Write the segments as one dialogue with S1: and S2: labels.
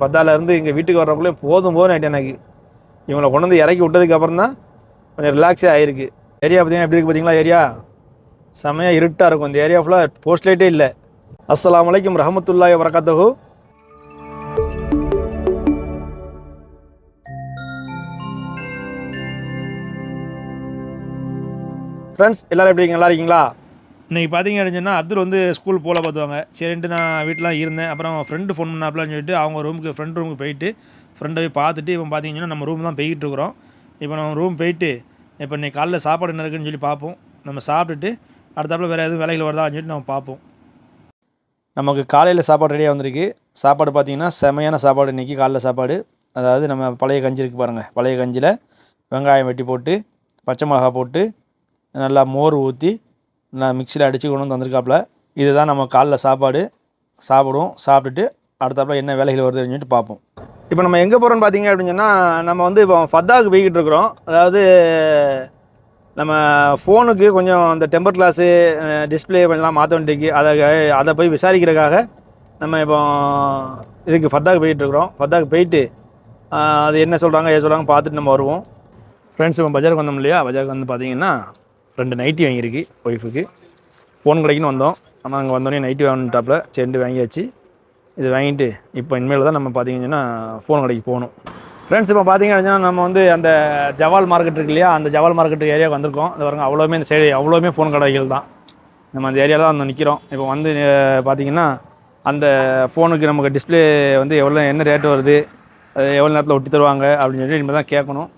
S1: பத்தாலேருந்து இங்கே வீட்டுக்கு வர்றக்குள்ளே போதும் போதும் ஆகிட்டேன் எனக்கு. இவங்களை கொண்டு வந்து இறக்கி விட்டதுக்கு அப்புறம் தான் கொஞ்சம் ரிலாக்ஸே ஆகிருக்கு ஏரியா பார்த்தீங்கன்னா எப்படி இருக்குது பார்த்தீங்களா ஏரியா செமையாக இருட்டாக இருக்கும். இந்த ஏரியா ஃபுல்லாக போஸ்ட் லைட்டே இல்லை. அஸ்லாம் அலைக்கும் ரஹமத்துல்லாய் வரகாத்தஹு ஃப்ரெண்ட்ஸ் எல்லோரும் எப்படி நல்லா இருக்கீங்களா? இன்றைக்கி பார்த்தீங்க அப்படின்னு சொன்னால் அப்துல் வந்து ஸ்கூல் போல பார்த்துவாங்க. சரின்ட்டு நான் வீட்டிலாம் இருந்தேன். அப்புறம் ஃப்ரெண்டு ஃபோன் பண்ணாப்லான்னு சொல்லிட்டு அவங்க ரூமுக்கு ஃப்ரெண்ட் ரூமுக்கு போயிட்டு ஃப்ரெண்டை போய் பார்த்துட்டு இப்போ பார்த்தீங்கன்னா நம்ம ரூம் தான் போய்கிட்டு இருக்கிறோம். இப்போ நம்ம ரூம் போயிட்டு இப்போ இன்றைக்கி காலைல சாப்பாடு என்ன இருக்குன்னு சொல்லி பார்ப்போம். நம்ம சாப்பிட்டுட்டு அடுத்தாப்பில் வேறு எதுவும் வேலைகள் வருதான்னு சொல்லிட்டு நம்ம பார்ப்போம். நமக்கு காலையில் சாப்பாடு ரெடியாக வந்திருக்கு. சாப்பாடு பார்த்தீங்கன்னா செமையான சாப்பாடு இன்றைக்கி காலைல சாப்பாடு. அதாவது நம்ம பழைய கஞ்சி இருக்குது பாருங்கள் பழைய கஞ்சியில் வெங்காயம் வெட்டி போட்டு பச்சை மிளகா போட்டு நல்லா மோர் ஊற்றி நான் மிக்சியில் அடித்து கொண்டு வந்து வந்திருக்காப்புல இதுதான் நம்ம காலைல சாப்பாடு. சாப்பிடுவோம். சாப்பிட்டுட்டு அடுத்தாப்புல என்ன வேலைகள் வருதுன்னு சொல்லிட்டு பார்ப்போம். இப்போ நம்ம எங்கே போகிறோம்னு பார்த்தீங்க அப்படின்னு சொன்னால் நம்ம வந்து இப்போ ஃபத்தாவுக்கு போய்கிட்டு இருக்கிறோம். அதாவது நம்ம ஃபோனுக்கு கொஞ்சம் இந்த டெம்பர் கிளாஸு டிஸ்பிளே கொஞ்சம்லாம் மாற்ற வேண்டியிருக்கு. அதை அதை போய் விசாரிக்கிறதுக்காக நம்ம இப்போ இதுக்கு ஃபத்தாக்கு போய்கிட்டு இருக்கிறோம். ஃபத்தாக்கு போயிட்டு அது என்ன சொல்கிறாங்க ஏது சொல்கிறாங்க பார்த்துட்டு நம்ம வருவோம். ஃப்ரெண்ட்ஸ் இப்போ பஜாருக்கு வந்தோம் இல்லையா? பஜாருக்கு வந்து பார்த்தீங்கன்னா ரெண்டு நைட்டி வாங்கியிருக்கு ஒய்ஃபுக்கு. ஃபோன் கடைக்குன்னு வந்தோம். ஆனால் அங்கே வந்தோடனே நைட்டி வாங்கிட்டாப்புல செண்டு வாங்கியாச்சு. இது வாங்கிட்டு இப்போ இனிமேல் தான் நம்ம பார்த்தீங்கன்னா ஃபோன் கடைக்கு போகணும். ஃப்ரெண்ட்ஸ் இப்போ பார்த்தீங்க அப்படின்னா நம்ம வந்து அந்த ஜவால் மார்க்கெட் இருக்கு இல்லையா அந்த ஜவால் மார்க்கெட் ஏரியாவுக்கு வந்திருக்கோம். அது பாருங்க அவ்வளோவுமே இந்த சைடு அவ்வளோவுமே ஃபோன் கடைகள் தான். நம்ம அந்த ஏரியாவில் தான் வந்து நிற்கிறோம் இப்போ வந்து பார்த்தீங்கன்னா அந்த ஃபோனுக்கு நமக்கு டிஸ்ப்ளே வந்து எவ்வளோ என்ன ரேட் வருது அது எவ்வளோ நேரத்தில் ஒட்டி தருவாங்க அப்படின்னு சொல்லி இனிமேல் தான் கேட்கணும்.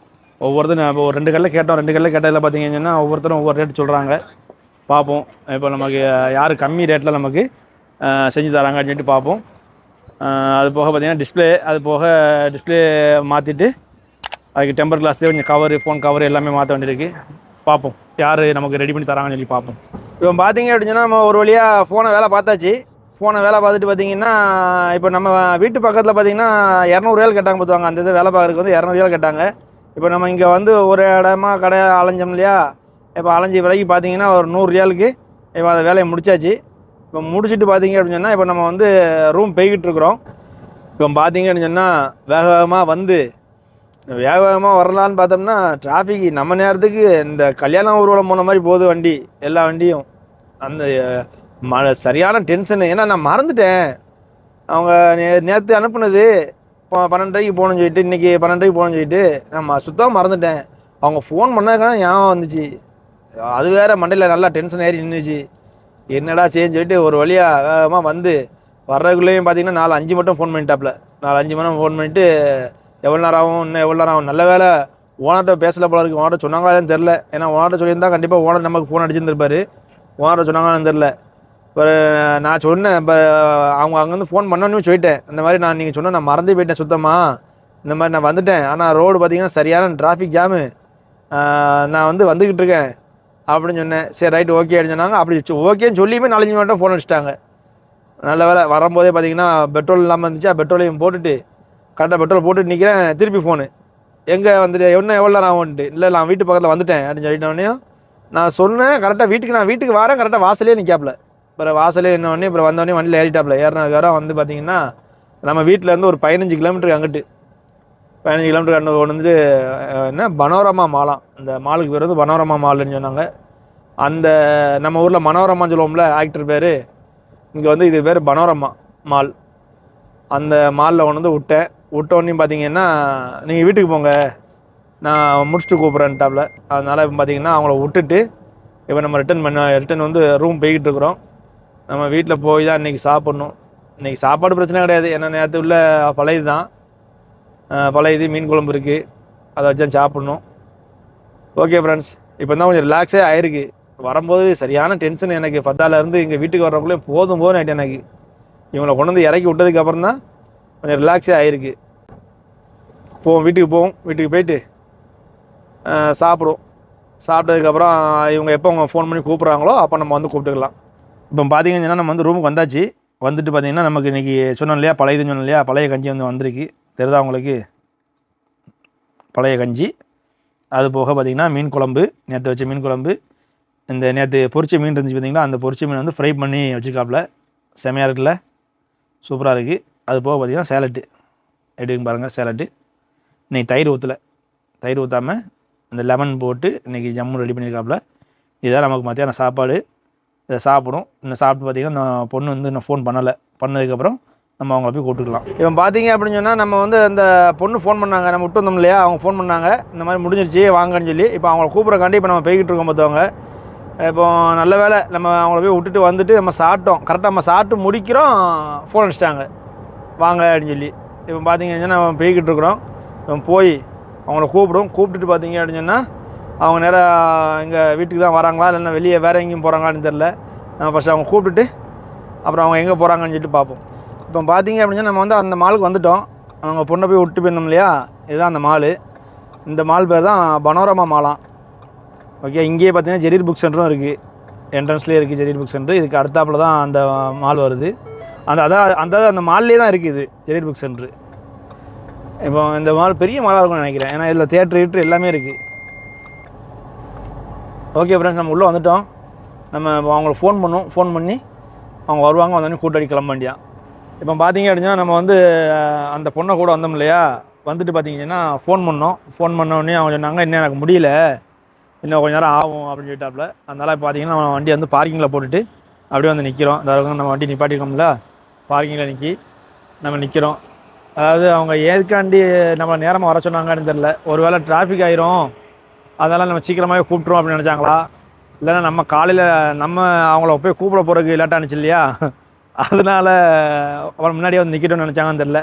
S1: ஒவ்வொருத்தரும் ஒரு ரெண்டு கல்லில் கேட்டோம் ரெண்டு கல்லில் கேட்டதில் பார்த்தீங்கன்னா ஒவ்வொருத்தரும் ஒவ்வொரு ரேட் சொல்கிறாங்க பார்ப்போம். இப்போ நமக்கு யார் கம்மி ரேட்டில் நமக்கு செஞ்சு தராங்க அப்படின்னு சொல்லிட்டு பார்ப்போம். அது போக பார்த்தீங்கன்னா டிஸ்ப்ளே அது போக டிஸ்ப்ளே மாற்றிட்டு அதுக்கு டெம்பர் கிளாஸ் கொஞ்சம் கவர் ஃபோன் கவர் எல்லாமே மாற்ற வேண்டியிருக்கு. பார்ப்போம். யார் நமக்கு ரெடி பண்ணி தராங்கன்னு சொல்லி பார்ப்போம். இப்போ பார்த்தீங்க அப்படின்னு சொன்னால் நம்ம ஒரு வழியாக ஃபோனை வேலை பார்த்தாச்சு. ஃபோனை வேலை பார்த்துட்டு பார்த்தீங்கன்னா இப்போ நம்ம வீட்டு பக்கத்தில் பார்த்தீங்கன்னா இரநூறுவாயில் கேட்டாங்க பார்த்துவாங்க. அந்த இது வேலை பார்க்குறதுக்கு வந்து இரநூறுவாயில் கேட்டாங்க. இப்போ நம்ம இங்கே வந்து ஒரு இடமா கடை அலைஞ்சோம் இல்லையா? இப்போ அலைஞ்சி விலைக்கு பார்த்தீங்கன்னா ஒரு நூறு ரியாலுக்கு இப்போ அதை வேலையை முடிச்சாச்சு. இப்போ முடிச்சுட்டு பார்த்தீங்க அப்படின்னு சொன்னால் இப்போ நம்ம வந்து ரூம் போய்கிட்டு இருக்கிறோம். இப்போ அப்படின்னு சொன்னால் வேக வேகமாக வந்து வேக வேகமாக வரலான்னு பார்த்தோம்னா டிராஃபிக் நம்ம நேரத்துக்கு இந்த கல்யாணம் ஊர்வலம் போன மாதிரி போகுது வண்டி எல்லா வண்டியும். அந்த ம சரியான டென்ஷனு ஏன்னா நான் மறந்துட்டேன். அவங்க நே நேற்று அனுப்புனது இப்போ பன்னெண்டரைக்கு போகணும்னு சொல்லிட்டு இன்றைக்கி பன்னெண்டரைக்கு போகணும்னு சொல்லிட்டு நான் சுத்தமாக மறந்துட்டேன். அவங்க ஃபோன் பண்ணதுக்கான ஞாபகம் வந்துச்சு. அது வேற மண்டையில் நல்லா டென்ஷன் ஏறி நின்றுச்சு என்னடா செய்யு சொல்லிட்டு ஒரு வழியாக வேகமாக வந்து வர்றதுக்குள்ளேயும் பார்த்தீங்கன்னா நாலு அஞ்சு மட்டும் ஃபோன் பண்ணிட்டாப்புல நாலு அஞ்சு மணி ஃபோன் பண்ணிட்டு எவ்வளோ நேரம் ஆகும் இன்னும் எவ்வளோ நேரம் ஆகும் நல்ல வேலை ஓனர்கிட்ட பேசல போல இருக்கு. ஓனர்கிட்ட சொன்னாங்களான்னு தெரில ஏன்னா ஓனர்கிட்ட சொல்லியிருந்தா கண்டிப்பாக ஓனர் நமக்கு ஃபோன் அடிச்சிருந்துருப்பாரு. ஓனர்கிட்ட சொன்னாங்களான்னு தெரில இப்போ நான் சொன்னேன் இப்போ அவங்க அங்கேருந்து ஃபோன் பண்ணோன்னு சொல்லிட்டேன். இந்த மாதிரி நான் நீங்கள் சொன்ன நான் மறந்து போயிட்டேன் சுத்தமாக இந்த மாதிரி நான் வந்துட்டேன். ஆனால் ரோடு பார்த்தீங்கன்னா சரியான டிராஃபிக் ஜாமு நான் வந்து வந்துக்கிட்டு இருக்கேன் அப்படின்னு சொன்னேன். சரி ரைட் ஓகே அப்படின்னு சொன்னாங்க. அப்படி ஓகேன்னு சொல்லியுமே நாலஞ்சு மட்டும் ஃபோன் அடிச்சிட்டாங்க. நல்ல வேலை வரும்போதே பார்த்தீங்கன்னா பெட்ரோல் இல்லாமல் இருந்துச்சா. பெட்ரோலையும் போட்டுட்டு கரெக்டாக பெட்ரோல் போட்டுட்டு நிற்கிறேன் திருப்பி ஃபோனு எங்கே வந்துட்டு என்ன எவ்வளோ நேரம் ஆகும்ட்டு இல்லை நான் வீட்டு பக்கத்தில் வந்துட்டேன் அப்படின்னு சொல்லிட்டோடனே நான் சொன்னேன் கரெக்டாக வீட்டுக்கு நான் வீட்டுக்கு வரேன். கரெக்டாக வாசலே நிற்காப்புல அப்புறம் வாசலே என்னோடனே அப்புறம் வந்தோடனே வண்டியில் ஏறிட்டாப்புல. ஏறினதுக்கப்புறம் வந்து பார்த்தீங்கன்னா நம்ம வீட்டில் இருந்து ஒரு பதினஞ்சு கிலோமீட்டர் அங்கிட்டு. பதினஞ்சு கிலோமீட்டர் அங்கே கொண்டு வந்து என்ன பனோரமா மாலாம் இந்த மாலுக்கு பேர் வந்து பனோரமா மால்னு சொன்னாங்க. அந்த நம்ம ஊரில் மனோரமான்னு சொல்லுவோம்ல ஆக்டர் பேர். இங்கே வந்து இது பேர் பனோரமா மால். அந்த மாலில் கொண்டு வந்து விட்டேன். விட்டோன்னே பார்த்தீங்கன்னா நீங்கள் வீட்டுக்கு போங்க. நான் முடிச்சுட்டு கூப்பிட்றேன்ட்டாப்ல அதனால் இப்போ பார்த்தீங்கன்னா அவங்கள விட்டுட்டு இப்போ நம்ம ரிட்டன் பண்ண ரிட்டன் வந்து ரூம் போய்கிட்டு இருக்கிறோம். நம்ம வீட்டில் போய் தான் இன்றைக்கி சாப்பிட்ணும். இன்றைக்கி சாப்பாடு பிரச்சனை கிடையாது. ஏன்னா நேற்று உள்ள பழையது தான். பழையது மீன் குழம்பு இருக்குது அதை வச்சு தான் சாப்பிட்ணும். ஓகே ஃப்ரெண்ட்ஸ் இப்போ தான் கொஞ்சம் ரிலாக்ஸே ஆயிருக்கு. வரும்போது சரியான டென்ஷன் எனக்கு. ஃபத்தாலேருந்து இங்கே வீட்டுக்கு வர்றக்குள்ளே போதும் போதும் ஆகிட்டு எனக்கு. இவங்களை கொண்டு வந்து இறக்கி விட்டதுக்கப்புறம் தான் கொஞ்சம் ரிலாக்ஸே ஆயிருக்கு. போவோம் வீட்டுக்கு போவோம். வீட்டுக்கு போயிட்டு சாப்பிடுவோம். சாப்பிட்டதுக்கப்புறம் இவங்க எப்போ அவங்க ஃபோன் பண்ணி கூப்பிட்றாங்களோ அப்போ நம்ம வந்து கூப்பிட்டுக்கலாம். இப்போ பார்த்தீங்கன்னா நம்ம வந்து ரூமுக்கு வந்தாச்சு. வந்துட்டு பார்த்தீங்கன்னா நமக்கு இன்றைக்கி சொன்னோம் இல்லையா? பழைய சொன்னோம் இல்லையா? பழைய கஞ்சி வந்து வந்திருக்கு. தெரிதா உங்களுக்கு? பழைய கஞ்சி. அது போக பார்த்தீங்கன்னா மீன் குழம்பு. நேற்று வச்ச மீன் குழம்பு. இந்த நேற்று பொரிச்ச மீன் இருந்துச்சு பார்த்திங்கன்னா அந்த பொரிச்ச மீன் வந்து ஃப்ரை பண்ணி வச்சுருக்காப்புல. செமையாக இருக்குல்ல? சூப்பராக இருக்குது அது போக பார்த்தீங்கன்னா சேலட்டு எப்படின்னு பாருங்கள் சேலட்டு இன்றைக்கி தயிர் ஊற்றலை தயிர் ஊற்றாமல் இந்த லெமன் போட்டு இன்றைக்கி ஜம்மு ரெடி பண்ணியிருக்காப்புல இதுதான் நமக்கு மத்தியானம் சாப்பாடு. இதை சாப்பிடும். இன்னும் சாப்பிட்டு பார்த்தீங்கன்னா நான் பொண்ணு வந்து இன்னும் ஃபோன் பண்ணலை. பண்ணதுக்கப்புறம் நம்ம அவங்கள போய் கூப்பிட்டுக்கலாம். இவன் பார்த்தீங்க அப்படின்னு சொன்னால் நம்ம வந்து அந்த பொண்ணு ஃபோன் பண்ணாங்க. நம்ம விட்டு வந்தோம் இல்லையா? அவங்க ஃபோன் பண்ணாங்க. இந்த மாதிரி முடிஞ்சிருச்சு வாங்கன்னு சொல்லி. இப்போ அவங்கள கூப்பிட்றக்காண்டி இப்போ நம்ம போய்கிட்டு இருக்கோம் பார்த்தவங்க. இப்போ நல்ல வேலை நம்ம அவங்கள போய் விட்டுட்டு வந்துட்டு நம்ம சாப்பிட்டோம். கரெக்டாக நம்ம சாப்பிட்டு முடிக்கிறோம். ஃபோன் அடிச்சிட்டாங்க. வாங்க அப்படின்னு சொல்லி. இப்போ பார்த்தீங்கன்னா நம்ம போய்கிட்டு இருக்கிறோம். போய் அவங்கள கூப்பிடும் கூப்பிட்டுட்டு பார்த்தீங்க அப்படின்னு சொன்னால் அவங்க நேராக எங்கள் வீட்டுக்கு தான் வராங்களா? இல்லைன்னா வெளியே வேறு எங்கேயும் போகிறாங்களான்னு தெரில நம்ம ஃபஸ்ட்டு அவங்க கூப்பிட்டுட்டு அப்புறம் அவங்க எங்கே போகிறாங்கன்னு சொல்லிட்டு பார்ப்போம். இப்போ பார்த்தீங்க அப்படின்னு நம்ம வந்து அந்த மாலுக்கு வந்துட்டோம். அவங்க பொண்ணை போய் விட்டு போயிருந்தோம் இல்லையா? இதுதான் அந்த மாலு இந்த மால் பேர் தான் பனோரமா மாலாம் ஓகே இங்கேயே பார்த்தீங்கன்னா ஜெரீர் புக் சென்டரும் இருக்குது என்ட்ரன்ஸ்லேயே இருக்குது ஜெரீர் புக் சென்டர் இதுக்கு அடுத்தாப்பில் தான் அந்த மால் வருது. அந்த அதான் அந்த அந்த மால்லே தான் இருக்குது இது ஜெரீர் புக் சென்டர் இப்போ இந்த மால் பெரிய மாலாக இருக்கும்னு நினைக்கிறேன். ஏன்னா இதில் தேட்ரு கீட்ரு எல்லாமே இருக்குது ஓகே ஃப்ரெண்ட்ஸ் நம்ம உள்ளே வந்துட்டோம். நம்ம அவங்களுக்கு ஃபோன் பண்ணோம் ஃபோன் பண்ணி அவங்க வருவாங்க வந்தோடனே கூட்டடி கிளம்ப வேண்டியா இப்போ பார்த்தீங்க அப்படின்னா நம்ம வந்து அந்த பொண்ணை கூட வந்தோம் இல்லையா? வந்துட்டு பார்த்தீங்கன்னா ஃபோன் பண்ணோம். ஃபோன் பண்ண உடனே அவங்க சொன்னாங்க இன்னும் எனக்கு முடியல. இன்னும் கொஞ்ச நேரம் ஆகும் அப்படின்னு சொல்லிட்டாப்புல அதனால் இப்போ பார்த்தீங்கன்னா நம்ம வண்டி வந்து பார்க்கிங்கில் போட்டுட்டு அப்படியே வந்து நிற்கிறோம் அதாவது நம்ம வண்டி நிப்பாட்டிருக்கோம்ல பார்க்கிங்கில் நிற்கி நம்ம நிற்கிறோம் அதாவது அவங்க ஏற்காண்டி நம்ம நேரமாக வர சொன்னாங்கன்னு தெரில ஒரு வேளை டிராஃபிக் ஆயிரும். அதெல்லாம் நம்ம சீக்கிரமாகவே கூப்பிட்ருவோம் அப்படின்னு நினச்சாங்களா? இல்லைன்னா நம்ம காலையில் நம்ம அவங்கள போய் கூப்பிட போகிறதுக்கு லேட்டாக ஆனிச்சு இல்லையா அதனால் அப்புறம் முன்னாடியே வந்து நிற்கட்டும்னு நினச்சாங்கன்னு தெரில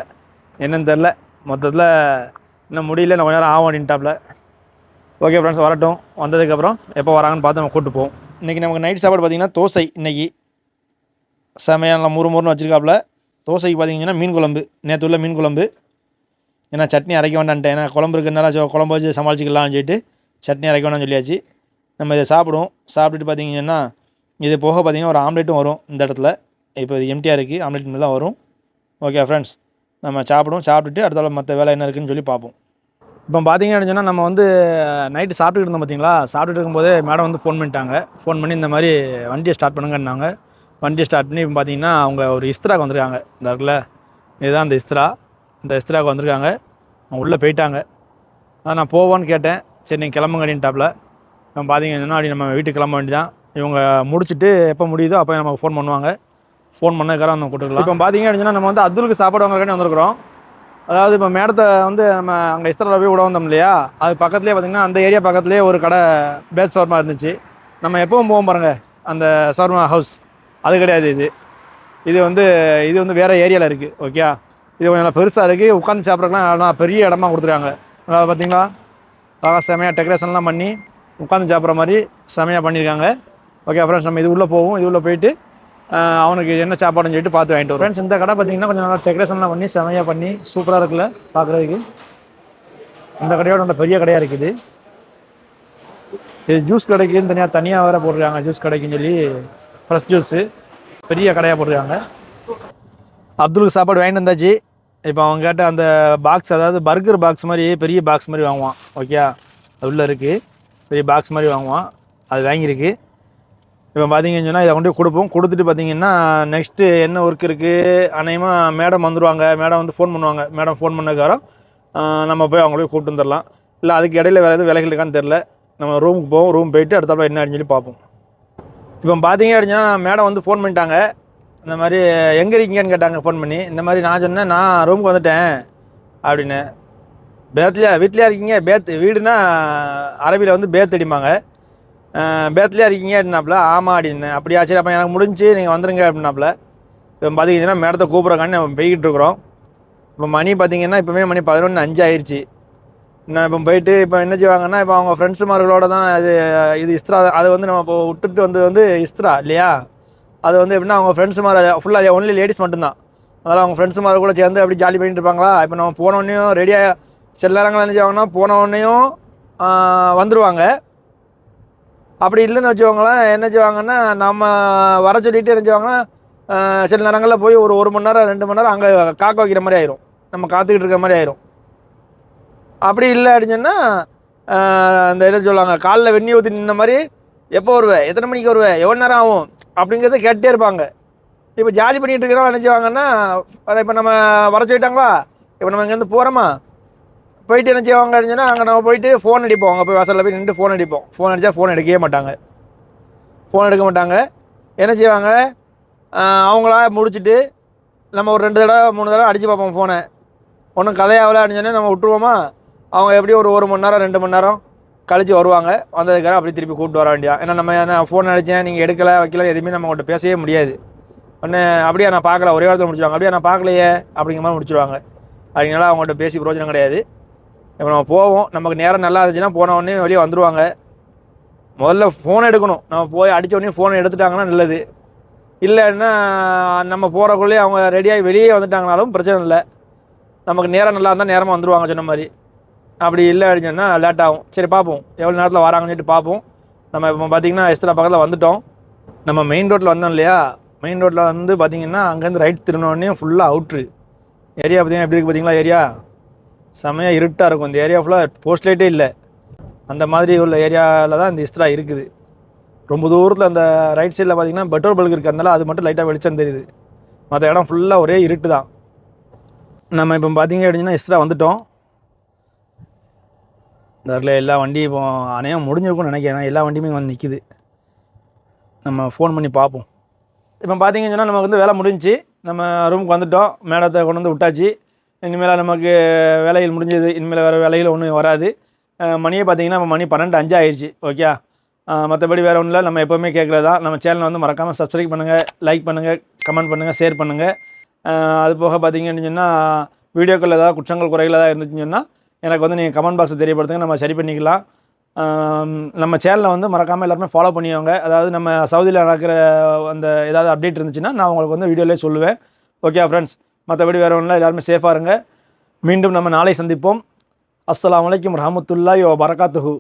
S1: என்னன்னு தெரில மொத்தத்தில் இன்னும் முடியல நான் கொஞ்ச நேரம் ஆகும் அப்படின்ட்டாப்ல. ஓகே ஃப்ரெண்ட்ஸ் வரட்டும். வந்ததுக்கப்புறம் எப்போ வராங்கன்னு பார்த்து நம்ம கூப்பிட்டு போவோம். இன்றைக்கி நமக்கு நைட் சாப்பாடு பார்த்திங்கன்னா தோசை இன்றைக்கி செமையாக நல்லா முறு முறுன்னு வச்சுருக்காப்புல தோசைக்கு பார்த்தீங்கன்னா மீன் குழம்பு. நேற்று உள்ள மீன் குழம்பு. ஏன்னா சட்னி அரைக்க வேண்டான்ட்டேன் ஏன்னா குழம்பு இருக்கிறனால குழம்பு வச்சு சமாளிச்சிக்கலாம்னு சொல்லிட்டு சட்னி அரைக்க சொல்லியாச்சு. நம்ம இதை சாப்பிடுவோம். சாப்பிட்டுட்டு பார்த்தீங்கன்னா இது போக பார்த்தீங்கன்னா ஒரு ஆம்லேட்டும் வரும் இந்த இடத்துல. இப்போ இது எம்டிஆர் இருக்குது ஆம்லேட் தான் வரும். ஓகே ஃப்ரெண்ட்ஸ் நம்ம சாப்பிடுவோம். சாப்பிட்டுட்டு அடுத்தால மற்ற வேலை என்ன இருக்குன்னு சொல்லி பார்ப்போம். இப்போ பார்த்தீங்கன்னு சொன்னால் நம்ம வந்து நைட்டு சாப்பிட்டுட்டு இருந்தோம் பார்த்தீங்களா? சாப்பிட்டுட்டு இருக்கும்போது மேடம் வந்து ஃபோன் பண்ணிட்டாங்க. ஃபோன் பண்ணி இந்த மாதிரி வண்டியை ஸ்டார்ட் பண்ணுங்கன்னாங்க. வண்டியை ஸ்டார்ட் பண்ணி இப்போ பார்த்தீங்கன்னா அவங்க ஒரு இஸ்திராக்கு வந்திருக்காங்க. இந்த இருக்குல்ல இதுதான் அந்த இஸ்திரா. இந்த இஸ்திராக்கு வந்திருக்காங்க. அவங்க உள்ளே போயிட்டாங்க. அதான் நான் போவான்னு கேட்டேன். சரி நீங்கள் கிளம்புங்க அப்படின்ட்டாப்ல நம்ம பார்த்தீங்கன்னா அப்படி நம்ம வீட்டுக்கு கிளம்ப வேண்டியதான் இவங்க முடிச்சுட்டு எப்போ முடியுதோ அப்போ நமக்கு ஃபோன் பண்ணுவாங்க. ஃபோன் பண்ணதுக்காக நம்ம கூட்டுக்கலாம் இப்போ பார்த்தீங்க அப்படின்னா நம்ம வந்து அப்துலுக்கு சாப்பாடு வாங்குறதுக்காண்டி வந்திருக்கிறோம். அதாவது இப்போ மேடத்தை வந்து நம்ம அங்கே இஸ்தரில் போய் விட வந்தோம் இல்லையா? அது பக்கத்துலேயே பார்த்தீங்கன்னா அந்த ஏரியா பக்கத்துலேயே ஒரு கடை பேட் சவர்மா இருந்துச்சு. நம்ம எப்பவும் போவோம் பாருங்க அந்த சவர்மா ஹவுஸ் அது கிடையாது இது. இது வந்து இது வந்து வேறு ஏரியாவில் இருக்குது ஓகே இது கொஞ்சம் நல்லா பெருசாக இருக்குது உட்காந்து சாப்பிட்றதுக்குலாம் பெரிய இடமா கொடுத்துருக்காங்க. பார்த்தீங்களா அழகாக செமையாக டெக்கரேஷன்லாம் பண்ணி உட்காந்து சாப்பிட்ற மாதிரி செமையாக பண்ணியிருக்காங்க. ஓகே ஃப்ரெண்ட்ஸ் நம்ம இது உள்ளே போவோம். இது உள்ளே போயிட்டு அவனுக்கு என்ன சாப்பாடுன்னு சொல்லிட்டு பார்த்து வாங்கிட்டு வரும் ஃப்ரெண்ட்ஸ் இந்த கடை பார்த்தீங்கன்னா கொஞ்சம் நல்லா டெக்கரேஷன்லாம் பண்ணி செமையாக பண்ணி சூப்பராக இருக்குல்ல பார்க்குறதுக்கு. இந்த கடையோட நல்ல பெரிய கடையாக இருக்குது. இது ஜூஸ் கடைக்குன்னு தனியாக தனியாக வேறு போடுறாங்க ஜூஸ் கடைக்குன்னு சொல்லி ஃப்ரெஷ் ஜூஸு பெரிய கடையாக போடுறாங்க அப்துலுக்கு சாப்பாடு வாங்கிட்டு வந்தாச்சு. இப்போ அவங்க கேட்ட அந்த பாக்ஸ் அதாவது பர்கர் பாக்ஸ் மாதிரி பெரிய பாக்ஸ் மாதிரி வாங்குவான். ஓகே அது உள்ளே இருக்குது பெரிய பாக்ஸ் மாதிரி வாங்குவான். அது வாங்கியிருக்கு. இப்போ பார்த்தீங்கன்னு சொன்னால் இதை கொண்டு கொடுப்போம். கொடுத்துட்டு பார்த்தீங்கன்னா நெக்ஸ்ட்டு என்ன ஒர்க் இருக்குது அநேகமாக மேடம் வந்துடுவாங்க மேடம் வந்து ஃபோன் பண்ணுவாங்க. மேடம் ஃபோன் பண்ணக்காரம் நம்ம போய் அவங்கள போய் கூப்பிட்டு வந்துடலாம் இல்லை அதுக்கு இடையில வேறு எதுவும் விலைகள் இருக்கான்னு தெரில நம்ம ரூமுக்கு போவோம். ரூம் போயிட்டு அடுத்தாப்புல என்ன அப்படின்னு சொல்லி பார்ப்போம். இப்போ பார்த்தீங்க அப்படின்னா மேடம் வந்து ஃபோன் பண்ணிட்டாங்க. இந்த மாதிரி எங்கே இருக்கீங்கன்னு கேட்டாங்க ஃபோன் பண்ணி. இந்த மாதிரி நான் சொன்னேன் நான் ரூமுக்கு வந்துட்டேன் அப்படின்னு. பேத்லையா வீட்லையா இருக்கீங்க? பேத் வீடுனா அரபியில் வந்து பேத் அடிப்பாங்க. பேத்லையா இருக்கீங்க? அப்படின்னாப்புல ஆமாம் அப்படின்னு. அப்படியா சரி அப்போ எனக்கு முடிஞ்சு நீங்கள் வந்துருங்க அப்படின்னாப்புல. இப்போ பார்த்தீங்கன்னா மேடத்தை கூப்பிட்றக்கான்னு நம்ம போய்கிட்டு இருக்கிறோம். இப்போ மணி பார்த்தீங்கன்னா இப்போவே மணி பதினொன்று அஞ்சு ஆயிடுச்சு நான் இப்போ போயிட்டு இப்போ என்ன செய்வாங்கன்னா இப்போ அவங்க ஃப்ரெண்ட்ஸுமார்களோட தான் அது இது இஸ்ரா அதை வந்து நம்ம இப்போ விட்டுட்டு வந்து வந்து இஸ்ரா இல்லையா? அது வந்து எப்படின்னா அவங்க ஃப்ரெண்ட்ஸ் மாதிரி ஃபுல்லாக ஒன்லி லேடிஸ் மட்டும்தான். அதனால் அவங்க ஃப்ரெண்ட்ஸ் மாதிரி கூட சேர்ந்து அப்படி ஜாலி பண்ணிட்டு இருப்பாங்களா? இப்போ நம்ம போனோடனையும் ரெடியாக சில நேரங்கள் என்ன செய்வாங்கன்னா போன வந்துடுவாங்க அப்படி இல்லைன்னு வச்சுக்கோங்களேன் என்ன செய்வாங்கன்னா நம்ம வர சொல்லிட்டு என்ன செய்வாங்கன்னா சில நேரங்களில் போய் ஒரு ஒரு மணி நேரம் ரெண்டு மணி நேரம் அங்கே காக்க வைக்கிற மாதிரி ஆயிரும். நம்ம காத்துக்கிட்டு இருக்க மாதிரி ஆயிரும். அப்படி இல்லை அப்படின்னு சொன்னால் அந்த என்ன சொல்லுவாங்க காலில் வெந்நி ஊற்றி நின்ன மாதிரி எப்போ வருவேன் எத்தனை மணிக்கு வருவேன் எவ்வளோ நேரம் ஆகும்? அப்படிங்கிறத கேட்டே இருப்பாங்க. இப்போ ஜாலி பண்ணிகிட்டு இருக்கிறவங்க என்ன செய்வாங்கன்னா இப்போ நம்ம வர சொல்லிட்டாங்களா? இப்போ நம்ம இங்கேருந்து போகிறோமா போயிட்டு என்ன செய்வாங்க அப்படின்னா அங்கே நம்ம போயிட்டு ஃபோன் அடிப்போம். அங்கே போய் வாசலில் போய் நின்று ஃபோன் அடிப்போம். ஃபோன் அடித்தா ஃபோன் எடுக்கவே மாட்டாங்க. ஃபோன் எடுக்க மாட்டாங்க. என்ன செய்வாங்க? அவங்களா முடிச்சுட்டு நம்ம ஒரு ரெண்டு தடவை மூணு தடவை அடித்து பார்ப்போம் ஃபோனை ஒன்றும் கதையாகல அப்படின்னு சொன்னால் நம்ம விட்டுருவோமா? அவங்க எப்படியும் ஒரு ஒரு மணி நேரம் ரெண்டு மணி நேரம் கழிச்சு வருவாங்க. வந்ததுக்காக அப்படியே திருப்பி கூப்பிட்டு வர வேண்டியதான் ஏன்னா நம்ம நான் ஃபோன் அடித்தேன் நீங்கள் எடுக்கலை வைக்கல எதுவுமே நம்ம அவங்கள்ட்ட பேசவே முடியாது. ஒன்று அப்படியே நான் பார்க்கல ஒரே வாரத்தில் முடிச்சிடுவாங்க அப்படியே நான் பார்க்கலையே அப்படிங்கிற மாதிரி முடிச்சிடுவாங்க அதனால அவங்கள்ட்ட பேசி பிரயோஜனம் கிடையாது. இப்போ நம்ம போவோம். நமக்கு நேரம் நல்லா இருந்துச்சுன்னா போன உடனே வெளியே வந்துடுவாங்க முதல்ல ஃபோன் எடுக்கணும். நம்ம போய் அடித்த உடனே ஃபோனை எடுத்துட்டாங்கன்னா நல்லது. இல்லைன்னா நம்ம போகிறக்குள்ளேயே அவங்க ரெடியாகி வெளியே வந்துட்டாங்கனாலும் பிரச்சனை இல்லை. நமக்கு நேரம் நல்லா இருந்தால் நேரமாக வந்துடுவாங்க சொன்ன மாதிரி. அப்படி இல்லை அப்படின்னு சொன்னால் லேட் ஆகும். சரி பார்ப்போம். எவ்வளோ நேரத்தில் வராங்கன்னு சொல்லிட்டு பார்ப்போம். நம்ம இப்போ பார்த்தீங்கன்னா எஸ்திரா பக்கத்தில் வந்துட்டோம். நம்ம மெயின் ரோட்டில் வந்தோம் இல்லையா? மெயின் ரோட்டில் வந்து பார்த்திங்கன்னா அங்கேருந்து ரைட் திரும்பினோடனே ஃபுல்லாக அவுட்ரு ஏரியா பார்த்தீங்கன்னா எப்படி இருக்குது பார்த்தீங்களா ஏரியா செமையாக இருட்டாக இருக்கும். இந்த ஏரியா ஃபுல்லாக போஸ்ட் லைட்டே இல்லை. அந்த மாதிரி உள்ள ஏரியாவில் தான் இந்த இஸ்திரா இருக்குது. ரொம்ப தூரத்தில் அந்த ரைட் சைடில் பார்த்தீங்கன்னா பெட்ரோல் பல்க் இருக்கிறதுனால அது மட்டும் லைட்டாக வெளிச்சம் தெரியுது. மற்ற இடம் ஃபுல்லாக ஒரே இருட்டு தான் நம்ம இப்போ பார்த்தீங்க அப்படின்னா இஸ்ரா வந்துட்டோம். இந்த இடத்துல எல்லா வண்டியும் இப்போ அநேகம் முடிஞ்சிருக்கும்னு நினைக்கிறேன். எல்லா வண்டியுமே வந்து நிற்கிது நம்ம ஃபோன் பண்ணி பார்ப்போம். இப்போ பார்த்தீங்கன்னு சொன்னால் நமக்கு வந்து வேலை முடிஞ்சு நம்ம ரூமுக்கு வந்துட்டோம். மேடத்தை கொண்டு வந்து விட்டாச்சு. இனிமேல் நமக்கு வேலைகள் முடிஞ்சது. இனிமேல் வேறு வேலைகள் ஒன்றும் வராது. மணியை மணியே பார்த்தீங்கன்னா நம்ம மணி பன்னெண்டு அஞ்சு ஆயிடுச்சு ஓகே மற்றபடி வேறு ஒன்றும் இல்லை நம்ம எப்போவுமே கேட்குறது தான். நம்ம சேனலை வந்து மறக்காமல் சப்ஸ்கிரைப் பண்ணுங்கள் லைக் பண்ணுங்கள் கமெண்ட் பண்ணுங்கள் ஷேர் பண்ணுங்கள் அது போக பார்த்தீங்கன்னு சொன்னால் வீடியோக்கள் ஏதாவது குற்றங்கள் குறைகள் ஏதாவது இருந்துச்சுன்னு சொன்னால் எனக்கு வந்து நீங்கள் கமெண்ட் பாக்ஸை தெரியப்படுத்துங்க. நம்ம சரி பண்ணிக்கலாம். நம்ம சேனலை வந்து மறக்காமல் எல்லாருமே ஃபாலோ பண்ணிவாங்க அதாவது நம்ம சவுதியில் நடக்கிற அந்த ஏதாவது அப்டேட் இருந்துச்சுன்னா நான் உங்களுக்கு வந்து வீடியோலேயே சொல்லுவேன். ஓகே ஃப்ரெண்ட்ஸ் மற்றபடி வேறு ஒன்றும் எல்லாருமே சேஃபாக இருங்க. மீண்டும் நம்ம நாளை சந்திப்போம். அஸ்லாம் வலைக்கம் ரஹமத்துல்லாஹி யோ பரகாத்துஹு